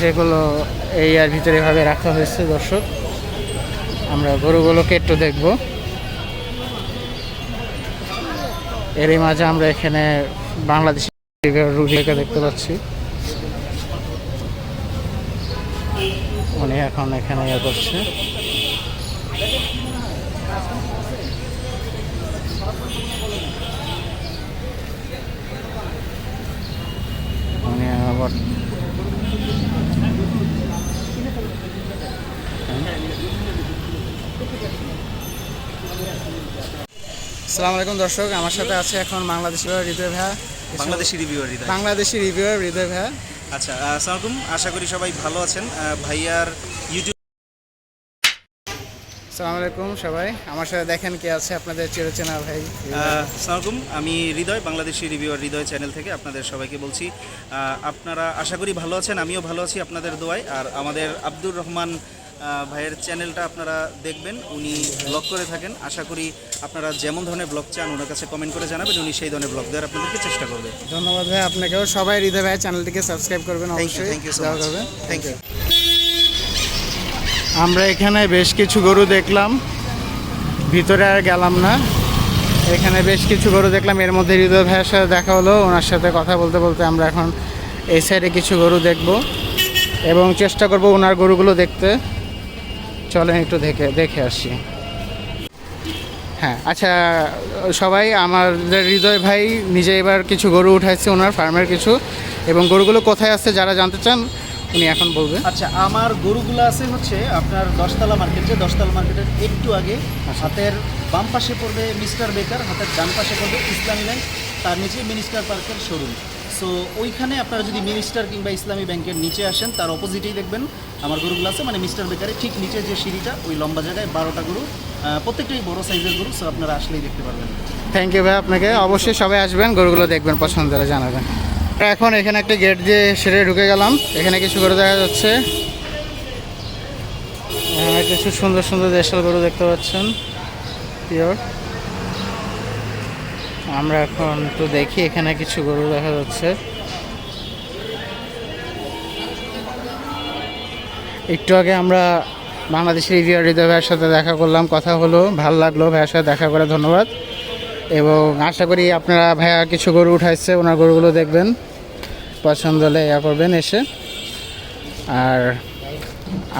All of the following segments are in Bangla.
যেগুলো এই আর ভিতরে এভাবে রাখা হয়েছে, দর্শক। আমরা গরুগুলোকে একটু দেখব। এরই মাঝে আমরা এখানে বাংলাদেশি রুগীকে দেখতে পাচ্ছি। উনি এখন এখানে ইয়ে করছে। উনি আবার আসসালামু আলাইকুম দর্শক আমার সাথে আছে এখন বাংলাদেশি হৃদয় ভাইয়া বাংলাদেশি রিভিউয়ার হৃদয় বাংলাদেশি রিভিউয়ার হৃদয় ভাইয়া আচ্ছা আসসালামু আলাইকুম আশা করি সবাই ভালো আছেন। ভাইয়ার ইউটিউব আসসালামু আলাইকুম সবাই। আমার সাথে দেখেন কে আছে আপনাদের চিরচেনা ভাই। আসসালামু আমি হৃদয় বাংলাদেশি রিভিউয়ার হৃদয় চ্যানেল থেকে আপনাদের সবাইকে বলছি আপনারা আশা করি ভালো আছেন আমিও ভালো আছি আপনাদের দোয়ায়। আর আমাদের আব্দুর রহমান ভাইয়ের চ্যানেলটা আপনারা দেখবেন উনি ব্লগ করে থাকেন। আশা করি আপনারা যেমন ধরনের ব্লগ চান ওনার কাছে কমেন্ট করে জানাবেন উনি সেই ধরনের ব্লগ দেওয়ার আপনাদেরকে চেষ্টা করবে। ধন্যবাদ ভাই আপনাকেও সবাই হৃদয় ভাই চ্যানেলটিকে সাবস্ক্রাইব করবেন অবশ্যই। থ্যাংক ইউ থ্যাংক ইউ আমরা এখানে বেশ কিছু গরু দেখলাম। ভিতরে আর গেলাম না। এখানে বেশ কিছু গরু দেখলাম। এর মধ্যে হৃদয় ভাইয়ের সাথে দেখা হলো ওনার সাথে কথা বলতে বলতে আমরা এখন এই সাইডে কিছু গরু দেখব। এবং চেষ্টা করব ওনার গরুগুলো দেখতে। চলেন একটু দেখে দেখে আসি। হ্যাঁ আচ্ছা সবাই আমাদের হৃদয় ভাই নিজে এবার কিছু গরু উঠাইছে ওনার ফার্মের কিছু এবং গরুগুলো কোথায় আছে যারা জানতে চান উনি এখন বলবেন। আচ্ছা আমার গরুগুলো আছে হচ্ছে আপনার দশতলা মার্কেটে দশতলা মার্কেটের একটু আগে হাতের বাম পাশে পড়বে মিস্টার বেকার হাতের ডান পাশে পড়বে ইসলামী ব্যাংক তার নিচে মিনিস্টার পার্কের শোরুম সো ওইখানে আপনারা যদি মিনিস্টার কিংবা ইসলামী ব্যাংকের নিচে আসেন, তার অপোজিটেই দেখবেন আমার গরুগুলো আছে মানে মিস্টার বেকারের ঠিক নিচে যে সিঁড়িটা, ওই লম্বা জায়গায় বারোটা গরু প্রত্যেকটাই বড় সাইজের গরু সো আপনারা আসলেই দেখতে পারবেন। থ্যাংক ইউ ভাই আপনাকে। অবশ্যই সবাই আসবেন, গরুগুলো দেখবেন পছন্দ হলে জানাবেন। এখন এখানে একটা গেট দিয়ে সেরে ঢুকে গেলাম। এখানে কিছু গরু দেখা যাচ্ছে। কিছু সুন্দর সুন্দর দেশাল গরু দেখতে পাচ্ছেন। পিওর আমরা এখন তো দেখি, এখানে কিছু গরু দেখা যাচ্ছে। একটু আগে আমরা বাংলাদেশের রিভিউ হৃদয় ভাইয়ের সাথে দেখা করলাম, কথা হলো, ভালো লাগল ভাইয়ের সাথে দেখা করে, ধন্যবাদ। এবং আশা করি আপনারা ভাইয়া কিছু গরু উঠাইছে, ওনার গরুগুলো দেখবেন, পছন্দ হলে ইয়া করবেন এসে। আর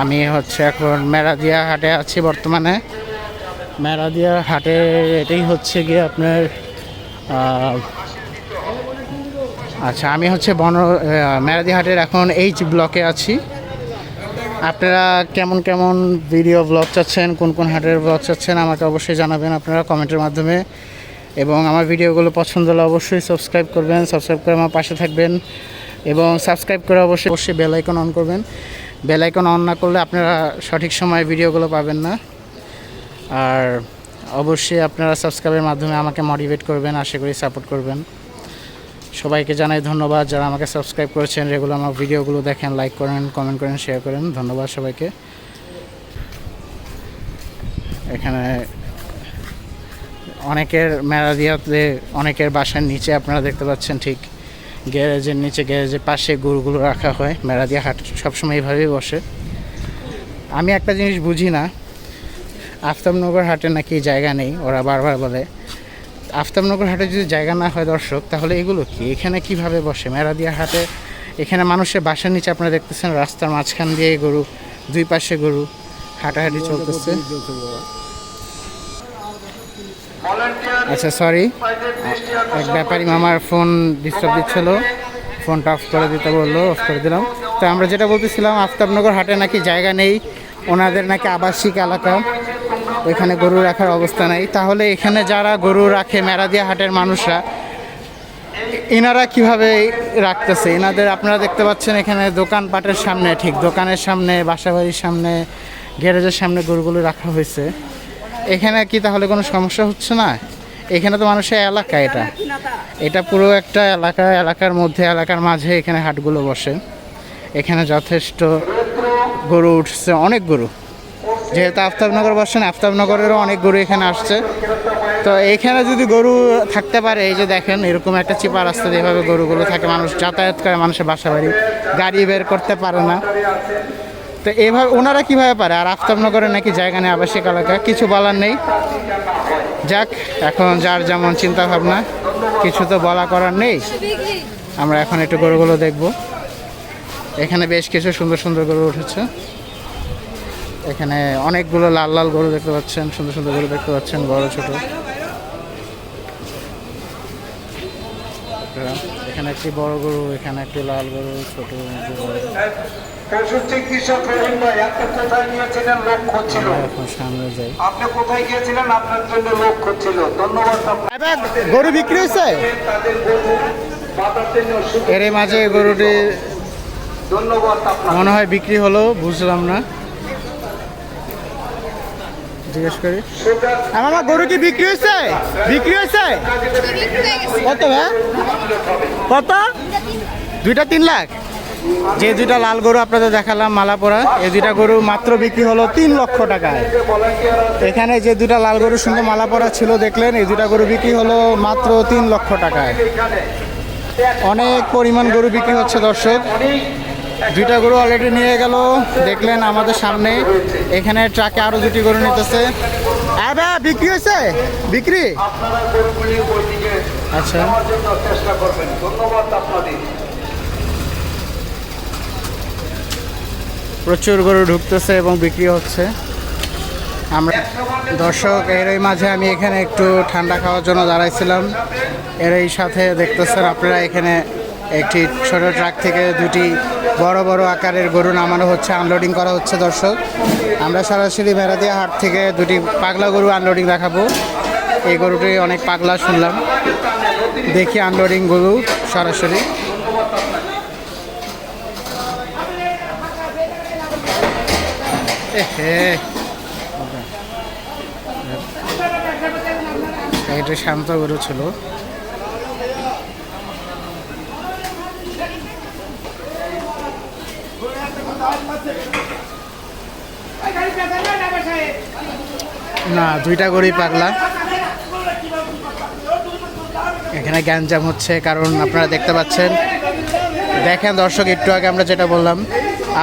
আমি হচ্ছে এখন মেরাদিয়া হাটে আছি বর্তমানে। মেরাদিয়া হাটে এটাই হচ্ছে গিয়ে আপনার আচ্ছা আমি হচ্ছে বন মেরাদি হাটের এখন এইচ ব্লকে আছি। আপনারা কেমন কেমন ভিডিও ব্লগ চাচ্ছেন, কোন কোন হাটের ব্লগ চাচ্ছেন, আমাকে অবশ্যই জানাবেন আপনারা কমেন্টের মাধ্যমে। এবং আমার ভিডিওগুলো পছন্দ হলে অবশ্যই সাবস্ক্রাইব করবেন সাবস্ক্রাইব করে আমার পাশে থাকবেন। এবং সাবস্ক্রাইব করে অবশ্যই অবশ্যই বেল আইকন অন করবেন। বেল আইকন অন না করলে আপনারা সঠিক সময়ে ভিডিওগুলো পাবেন না। আর অবশ্যই আপনারা সাবস্ক্রাইবের মাধ্যমে আমাকে মোটিভেট করবেন, আশা করি সাপোর্ট করবেন। সবাইকে জানাই ধন্যবাদ যারা আমাকে সাবস্ক্রাইব করেছেন রেগুলার আমার ভিডিওগুলো দেখেন লাইক করেন কমেন্ট করেন শেয়ার করেন। ধন্যবাদ সবাইকে। এখানে অনেকের মেরাদিয়াতে, অনেকের বাসার নিচে আপনারা দেখতে পাচ্ছেন ঠিক গ্যারেজের নিচে, গ্যারেজের পাশে গরুগুলো রাখা হয়। মেরাদিয়া হাট সবসময় এইভাবেই বসে। আমি একটা জিনিস বুঝি না আফতাবনগর হাটে নাকি জায়গা নেই, ওরা বারবার বলে। আফতাবনগর হাটে যদি জায়গা না হয় দর্শক, তাহলে এগুলো কি? এখানে কীভাবে বসে? মেরাদিয়া হাটে, এখানে মানুষের বাসার নিচে আপনারা দেখতেছেন, রাস্তার মাঝখান দিয়ে গরু, দুই পাশে গরু, হাঁটাহাঁটি চলতেছে। আচ্ছা সরি এক ব্যাপারী মামার ফোন ডিস্টার্ব দিচ্ছিল ফোনটা অফ করে দিতে বলল অফ করে দিলাম। তো আমরা যেটা বলতেছিলাম, আফতাবনগর হাটে নাকি জায়গা নেই, ওনাদের নাকি আবাসিক এলাকা। ওইখানে গরু রাখার অবস্থা নেই। তাহলে এখানে যারা গরু রাখে মেরাদিয়া হাটের মানুষরা, এনারা কীভাবে রাখতেছে? এনাদের আপনারা দেখতে পাচ্ছেন এখানে দোকানপাটের সামনে, ঠিক দোকানের সামনে, বাসাবাড়ির সামনে, গ্যারেজের সামনে গরুগুলো রাখা হয়েছে। এখানে কি তাহলে কোনো সমস্যা হচ্ছে না? এখানে তো মানুষের এলাকা এটা। এটা পুরো একটা এলাকা, এলাকার মধ্যে, এলাকার মাঝে এখানে হাটগুলো বসে। এখানে যথেষ্ট গরু উঠছে, অনেক গরু। যেহেতু আফতাবনগর বসেন, আফতাবনগরেরও অনেক গরু এখানে আসছে। তো এখানে যদি গরু থাকতে পারে, এই যে দেখেন, এরকম একটা চিপা রাস্তা দিয়ে এভাবে গরুগুলো থাকে, মানুষ যাতায়াত করে, মানুষের বাসা বাড়ি গাড়ি বের করতে পারে না। তো এভাবে ওনারা কীভাবে পারে? আর আফতাবনগরে নাকি জায়গা নেই, আবাসিক এলাকা, কিছু বলার নেই। যাক, এখন যার যেমন চিন্তা ভাবনা কিছু তো বলা করার নেই। আমরা এখন একটু গরুগুলো দেখব। এখানে বেশ কিছু সুন্দর সুন্দর গরু উঠেছে। এখানে অনেকগুলো লাল লাল গরু দেখতে পাচ্ছেন সুন্দর সুন্দর গরু দেখতে পাচ্ছেন বড় ছোট। এখানে একটি বড় গরু এখানে একটি লাল গরু ছোট গরু। বিক্রি হয়েছে? এর মাঝে গরুটি মনে হয় বিক্রি হলো বুঝলাম না। জিজ্ঞেস করি। আমার গরু কি বিক্রি হয়েছে? বিক্রি হয়েছে? কত ভাই? কত? দুইটা তিন লাখ। যে দুইটা লাল গরু আপনাদের দেখালাম মালাপোড়া, এই দুইটা গরু মাত্র বিক্রি হলো তিন লক্ষ টাকায়। এখানে যে দুইটা লাল গরুর সঙ্গে মালাপোড়া ছিল, দেখলেন, এই দুইটা গরু বিক্রি হলো মাত্র তিন লক্ষ টাকায়। অনেক পরিমাণ গরু বিক্রি হচ্ছে, দর্শক। দুইটা গরু অলরেডি নিয়ে গেল। দেখলেন আমাদের সামনে। এখানে ট্রাকে আরও দুটি গরু নিতেছে। বিক্রি হয়েছে? বিক্রি? আচ্ছা। প্রচুর গরু ঢুকতেছে এবং বিক্রি হচ্ছে। আমরা দর্শক এর এই মাঝে আমি এখানে একটু ঠান্ডা খাওয়ার জন্য দাঁড়াইছিলাম। এর এই সাথে দেখতেছেন আপনারা এখানে একটি ছোট ট্রাক থেকে দুটি বড় বড় আকারের গরু নামানো হচ্ছে আনলোডিং করা হচ্ছে দর্শক। আমরা সরাসরি মেরাদিয়া হাট থেকে দুটি পাগলা গরু আনলোডিং দেখাবো। এই গরুটি অনেক পাগলা শুনলাম। দেখি আনলোডিং গরু সরাসরি। এটা শান্ত গরু ছিল। না, দুইটা গরুই পাগলা। এখানে গ্যাঞ্জাম হচ্ছে, কারণ আপনারা দেখতে পাচ্ছেন। দেখেন দর্শক, একটু আগে আমরা যেটা বললাম,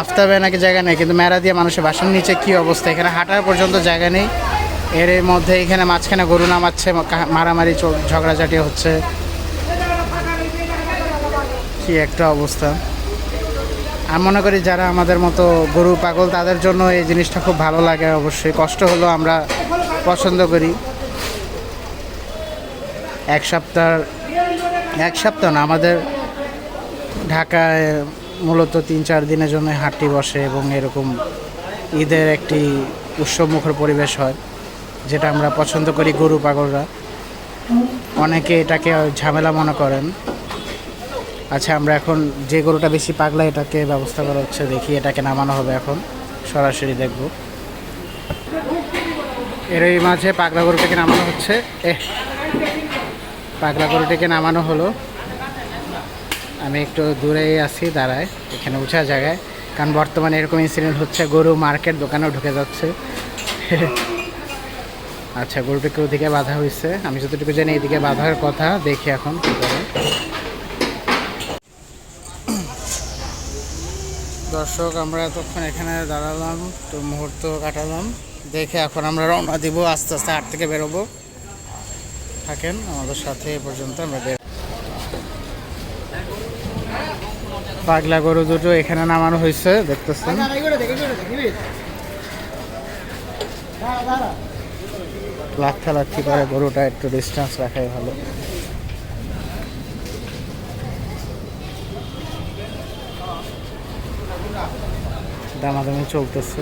আফতাবে নাকি জায়গা নেই, কিন্তু মেরা দিয়ে মানুষের বাসার নিচে কি অবস্থা? এখানে হাঁটার পর্যন্ত জায়গা নেই। এর মধ্যে এখানে মাঝখানে গরু নামাচ্ছে মারামারি ঝগড়াঝাটি হচ্ছে। কি একটা অবস্থা। আমি মনে করি যারা আমাদের মতো গরু পাগল, তাদের জন্য এই জিনিসটা খুব ভালো লাগে অবশ্যই। কষ্ট হলো আমরা পছন্দ করি। এক সপ্তাহ এক সপ্তাহ না, আমাদের ঢাকায় মূলত তিন চার দিনের জন্য হাটটি বসে এবং এরকম ঈদের একটি উৎসবমুখর পরিবেশ হয়, যেটা আমরা পছন্দ করি গরু পাগলরা। অনেকে এটাকে ঝামেলা মনে করেন। আচ্ছা আমরা এখন যে গরুটা বেশি পাগলা, এটাকে ব্যবস্থা করা হচ্ছে, দেখি এটাকে নামানো হবে এখন। সরাসরি দেখব। এর এই মাঝে পাগলা গরুটাকে নামানো হচ্ছে। এহ পাগলা গরুটাকে নামানো হলো। আমি একটু দূরে আছি, দাঁড়ায়, এখানে উঁচা জায়গায়। কারণ বর্তমানে এরকম ইনসিডেন্ট হচ্ছে, গরু মার্কেট দোকানেও ঢুকে যাচ্ছে। আচ্ছা গরুটাকে ওদিকে বাধা হয়েছে। আমি যতটুকু জানি, এদিকে বাধার কথা, দেখি এখন দর্শক, আমরা এতক্ষণ এখানে দাঁড়ালাম, তো মুহূর্ত কাটালাম। দেখে এখন আমরা রওনা দিব, আস্তে আস্তে হাট থেকে বেরোবো। থাকেন, আমাদের সাথে এ পর্যন্ত আমরা বের পাগলা গরু দুটো এখানে নামানো হয়েছে, দেখতেছেন? লাথা লাথি করে গরুটা একটু ডিস্টেন্স রাখাই ভালো। দামাদামি চলতেছে।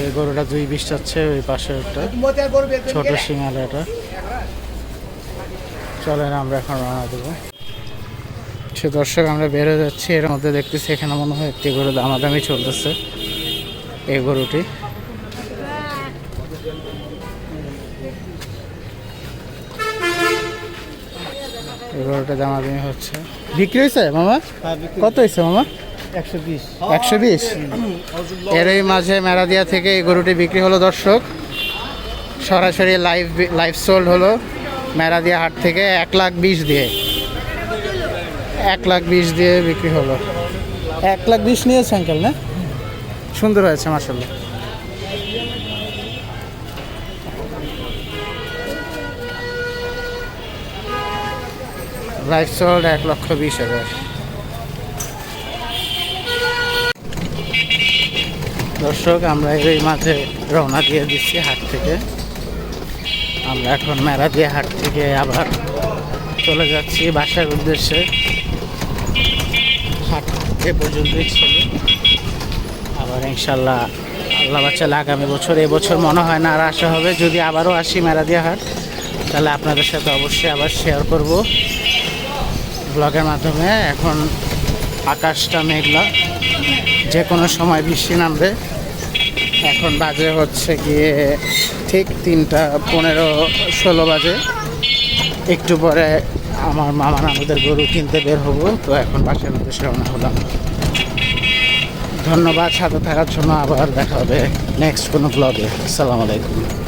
এই গরুটা দুই বিশ চাচ্ছে ওই পাশে একটা ছোট সিঙ্গাল এটা। চলেন আমরা এখন রওনা দেবো। সে দর্শক আমরা বেরো যাচ্ছি। এর মধ্যে দেখতেছি এখানে মনে হয় একটি গরু দামাদামি চলতেছে। এই গরুটি। এই গরুটা দামাদামি হচ্ছে। বিক্রি হয়েছে মামা? কত হয়েছে মামা? একশো বিশ। একশো বিশ? এর মাঝে মেরাদিয়া থেকে এই গরুটি বিক্রি হলো দর্শক। সরাসরি লাইভ লাইভ সোল্ড হলো মেরাদিয়া হাট থেকে এক লাখ বিশ দিয়ে। এক লাখ বিশ দিয়ে বিক্রি হলো। এক লাখ বিশ নিয়েছে আঙ্কেল না? সুন্দর হয়েছে মাসাল্লাহ লাইভ সোল্ড এক লক্ষ বিশ হাজার। দর্শক, আমরা এই মাঝে রওনা দিয়ে দিচ্ছি হাট থেকে। আমরা এখন মেলা দিয়ে হাট থেকে আবার চলে যাচ্ছি বাসার উদ্দেশ্যে। হাট এ পর্যন্তই ছিল। আবার ইনশাল্লাহ আল্লাহ বাচ্চালে আগামী বছর এবছর মনে হয় না আর আসা হবে। যদি আবারও আসি মেরাদিয়া হাট, তাহলে আপনাদের সাথে অবশ্যই আবার শেয়ার করব। ব্লগের মাধ্যমে এখন আকাশটা মেঘলা। যে কোনো সময় বৃষ্টি নামবে। এখন বাজে হচ্ছে গিয়ে ঠিক তিনটা পনেরো ষোলো বাজে। একটু পরে আমার মামা আমাদের গরু কিনতে বের হব, তো এখন বাসার উদ্দেশ্যে রওনা হলাম। ধন্যবাদ, সাথে থাকার জন্য আবার দেখা হবে নেক্সট কোনো ব্লগে আসসালামু আলাইকুম।